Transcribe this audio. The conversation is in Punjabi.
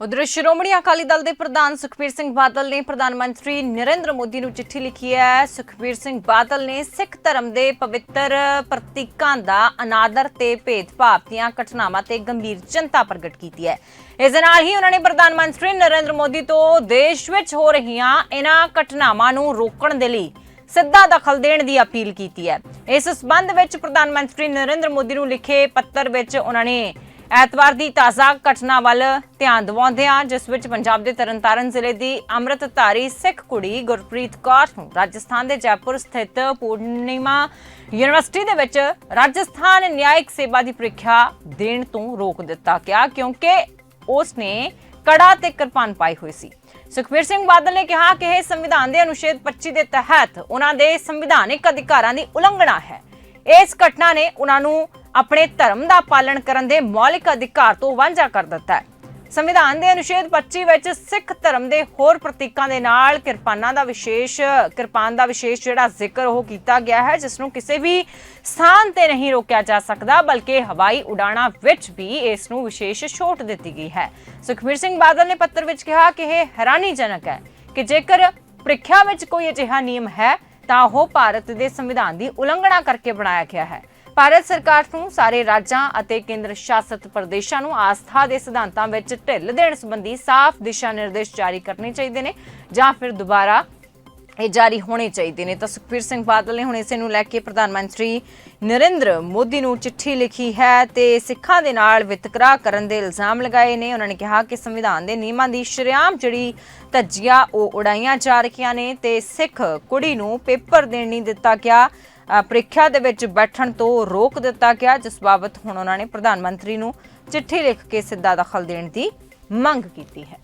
ਉਧਰ ਸ਼੍ਰੋਮਣੀ ਅਕਾਲੀ ਦਲ ਦੇ ਪ੍ਰਧਾਨ ਸੁਖਬੀਰ ਸਿੰਘ ਬਾਦਲ ਨੇ ਪ੍ਰਧਾਨ ਮੰਤਰੀ ਨਰਿੰਦਰ ਮੋਦੀ ਨੂੰ ਚਿੱਠੀ ਲਿਖੀ ਹੈ। ਸੁਖਬੀਰ ਸਿੰਘ ਬਾਦਲ ਨੇ ਸਿੱਖ ਧਰਮ ਦੇ ਪਵਿੱਤਰ ਪ੍ਰਤੀਕਾਂ ਦਾ ਅਨਾਦਰ ਤੇ ਭੇਦਭਾਵ ਦੀਆਂ ਘਟਨਾਵਾਂ ਤੇ ਗੰਭੀਰ ਚਿੰਤਾ ਪ੍ਰਗਟ ਕੀਤੀ ਹੈ। ਇਸ ਦੇ ਨਾਲ ਹੀ ਉਹਨਾਂ ਨੇ ਪ੍ਰਧਾਨ ਮੰਤਰੀ ਨਰਿੰਦਰ ਮੋਦੀ ਤੋਂ ਦੇਸ਼ ਵਿੱਚ ਹੋ ਰਹੀਆਂ ਇਹਨਾਂ ਘਟਨਾਵਾਂ ਨੂੰ ਰੋਕਣ ਦੇ ਲਈ ਸਿੱਧਾ ਦਖਲ ਦੇਣ ਦੀ ਅਪੀਲ ਕੀਤੀ ਹੈ। ਇਸ ਸਬੰਧ ਵਿੱਚ ਪ੍ਰਧਾਨ ਮੰਤਰੀ ਨਰਿੰਦਰ ਮੋਦੀ ਨੂੰ ਲਿਖੇ ਪੱਤਰ ਵਿੱਚ ਉਹਨਾਂ ਨੇ ਐਤਵਾਰ ਦੀ ਤਾਜ਼ਾ ਘਟਨਾ ਵੱਲ ਧਿਆਨ ਦਿਵਾਉਂਦਿਆਂ ਜਿਸ ਵਿੱਚ ਪੰਜਾਬ ਦੇ ਤਰਨਤਾਰਨ ਜ਼ਿਲ੍ਹੇ ਦੀ ਅੰਮ੍ਰਿਤਧਾਰੀ ਸਿੱਖ ਕੁੜੀ ਗੁਰਪ੍ਰੀਤ ਕੌਰ ਨੂੰ ਰਾਜਸਥਾਨ ਦੇ ਜੈਪੁਰ ਸਥਿਤ ਪੂਰਨਿਮਾ ਯੂਨੀਵਰਸਿਟੀ ਦੇ ਵਿੱਚ ਰਾਜਸਥਾਨ ਨਿਆਇਕ ਸੇਵਾ ਦੀ ਪ੍ਰੀਖਿਆ ਦੇਣ ਤੋਂ ਰੋਕ ਦਿੱਤਾ ਗਿਆ, ਕਿਉਂਕਿ ਉਸ ਨੇ ਕੜਾ ਤੇ ਕਿਰਪਾਨ ਪਾਈ ਹੋਈ ਸੀ। ਸੁਖਬੀਰ ਸਿੰਘ ਬਾਦਲ ਨੇ ਕਿਹਾ ਕਿ ਇਹ ਸੰਵਿਧਾਨ ਦੇ ਅਨੁਛੇਦ 25 ਦੇ ਤਹਿਤ ਉਹਨਾਂ ਦੇ ਸੰਵਿਧਾਨਿਕ ਅਧਿਕਾਰਾਂ ਦੀ ਉਲੰਘਣਾ ਹੈ। ਇਸ ਘਟਨਾ ਨੇ ਉਹਨਾਂ ਨੂੰ ਆਪਣੇ ਧਰਮ ਦਾ ਪਾਲਣ ਕਰਨ ਦੇ ਮੌਲਿਕ ਅਧਿਕਾਰ ਤੋਂ ਵਾਂਝਾ ਕਰ ਦਿੱਤਾ ਹੈ। ਸੰਵਿਧਾਨ ਦੇ ਅਨੁਛੇਦ 25 ਵਿੱਚ ਸਿੱਖ ਧਰਮ ਦੇ ਹੋਰ ਪ੍ਰਤੀਕਾਂ ਦੇ ਨਾਲ ਕਿਰਪਾਨਾਂ ਦਾ ਵਿਸ਼ੇਸ਼, ਕਿਰਪਾਨ ਦਾ ਵਿਸ਼ੇਸ਼ ਜਿਹੜਾ ਜ਼ਿਕਰ ਉਹ ਕੀਤਾ ਗਿਆ ਹੈ, ਜਿਸ ਨੂੰ ਕਿਸੇ ਵੀ ਸਥਾਨ ਤੇ ਨਹੀਂ ਰੋਕਿਆ ਜਾ ਸਕਦਾ, ਬਲਕਿ ਹਵਾਈ ਉਡਾਣਾਂ ਵਿੱਚ ਵੀ ਇਸ ਨੂੰ ਵਿਸ਼ੇਸ਼ ਛੋਟ ਦਿੱਤੀ ਗਈ ਹੈ। ਸੁਖਬੀਰ ਸਿੰਘ ਬਾਦਲ ਨੇ ਪੱਤਰ ਵਿੱਚ ਕਿਹਾ ਕਿ ਇਹ ਹੈਰਾਨੀਜਨਕ ਹੈ ਕਿ ਜੇਕਰ ਪ੍ਰੀਖਿਆ ਵਿੱਚ ਕੋਈ ਅਜਿਹਾ ਨਿਯਮ ਹੈ, ਤਾਂ ਉਹ ਭਾਰਤ ਦੇ ਸੰਵਿਧਾਨ ਦੀ ਉਲੰਘਣਾ ਕਰਕੇ ਬਣਾਇਆ ਗਿਆ ਹੈ। ਭਾਰਤ ਸਰਕਾਰ ਨੂੰ ਸਾਰੇ ਰਾਜਾਂ ਅਤੇ ਕੇਂਦਰ ਸ਼ਾਸਤ ਪ੍ਰਦੇਸ਼ਾਂ ਨੂੰ ਆਸਥਾ ਦੇ ਸਿਧਾਂਤਾਂ ਵਿੱਚ ਢਿੱਲ ਦੇਣ ਸੰਬੰਧੀ ਸਾਫ਼ ਦਿਸ਼ਾ ਨਿਰਦੇਸ਼ ਜਾਰੀ ਕਰਨੇ ਚਾਹੀਦੇ ਨੇ ਜਾਂ ਫਿਰ ਦੁਬਾਰਾ ਇਹ ਜਾਰੀ ਹੋਣੇ ਚਾਹੀਦੇ ਨੇ। ਤਾਂ ਸੁਖਬੀਰ ਸਿੰਘ ਬਾਦਲ ਨੇ ਹੁਣ ਇਸੇ ਨੂੰ ਲੈ ਕੇ ਪ੍ਰਧਾਨ ਮੰਤਰੀ ਨਰਿੰਦਰ ਮੋਦੀ ਨੂੰ ਚਿੱਠੀ ਲਿਖੀ ਹੈ ਤੇ ਸਿੱਖਾਂ ਦੇ ਨਾਲ ਵਿਤਕਰਾ ਕਰਨ ਦੇ ਇਲਜ਼ਾਮ ਲਗਾਏ ਨੇ। ਉਹਨਾਂ ਨੇ ਕਿਹਾ ਕਿ ਸੰਵਿਧਾਨ ਦੇ ਨਿਯਮਾਂ ਦੀ ਸ਼ਰੇਆਮ ਜਿਹੜੀ ਧੱਜੀਆਂ ਉਹ ਉਡਾਈਆਂ ਜਾ ਰਹੀਆਂ ਨੇ ਤੇ ਸਿੱਖ ਕੁੜੀ ਨੂੰ ਪੇਪਰ ਦੇਣ ਨਹੀਂ ਦਿੱਤਾ ਗਿਆ। ਪ੍ਰੀਖਿਆ ਦੇ ਵਿੱਚ ਬੈਠਣ ਤੋਂ ਰੋਕ ਦਿੱਤਾ ਗਿਆ, ਜਿਸ ਬਾਬਤ ਹੁਣ ਉਹਨਾਂ ਨੇ ਪ੍ਰਧਾਨ ਮੰਤਰੀ ਨੂੰ ਚਿੱਠੀ ਲਿਖ ਕੇ ਸਿੱਧਾ ਦਖਲ ਦੇਣ ਦੀ ਮੰਗ ਕੀਤੀ ਹੈ।